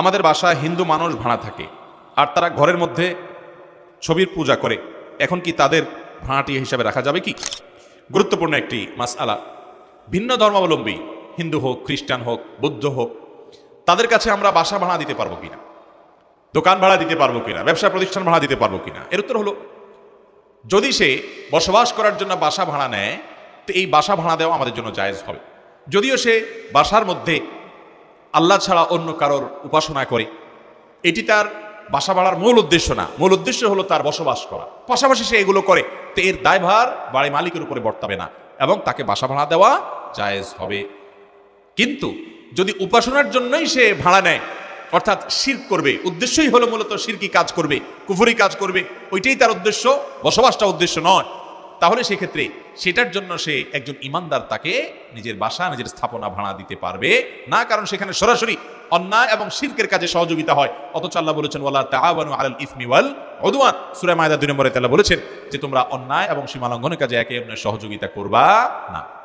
আমাদের বাসায় হিন্দু মানুষ ভাড়া থাকে, আর তারা ঘরের মধ্যে ছবির পূজা করে। এখন কি তাদের ভাড়াটি হিসাবে রাখা যাবে কি? গুরুত্বপূর্ণ একটি মাস আলা ভিন্ন ধর্মাবলম্বী, হিন্দু হোক, খ্রিস্টান হোক, বৌদ্ধ হোক, তাদের কাছে আমরা বাসা ভাড়া দিতে পারব কিনা? দোকান ভাড়া দিতে পারব কিনা? ব্যবসা প্রতিষ্ঠান ভাড়া দিতে পারব কিনা? এর উত্তর হলো, যদি সে বসবাস করার জন্য বাসা ভাড়া নেয়, তো এই বাসা ভাড়া দেওয়া আমাদের জন্য জায়েজ হবে। যদিও সে বাসার মধ্যে আল্লাহ ছাড়া অন্য কারোর উপাসনা করে। এটি তার বাসা ভাড়ার মূল উদ্দেশ্য না। মূল উদ্দেশ্য হলো তার বসবাস করা। পাশাপাশি সে এগুলো করে, তো এর দায়ভার বাড়ি মালিকের উপরে বর্তাবে না এবং তাকে বাসা ভাড়া দেওয়া জায়েজ হবে। কিন্তু যদি উপাসনার জন্যই সে ভাড়া নেয়, অর্থাৎ শির করবে, উদ্দেশ্যই হলো মূলত শিরকি কাজ করবে, কুফুরি কাজ করবে, ওইটাই তার উদ্দেশ্য। বসবাসটা উদ্দেশ্য নয়। তাহলে সেক্ষেত্রে সেটার জন্য সে একজন ইমানদার তাকে নিজের বাসা, নিজের স্থাপনা ভাড়া দিতে পারবে। না, কারণ সেখানে সরাসরি অন্যায় এবং শিল্পের কাজে সহযোগিতা হয়। অথচ আল্লাহ বলেছেন, ওয়ালা তাহাবানু আলাল ইসমি ওয়াল উদওয়ান। সূরা মায়দা দুই নম্বরে তাল্লাহ বলেছেন যে, তোমরা অন্যায় এবং সীমালঙ্ঘনের কাজে একে অন্যের সহযোগিতা করবা না।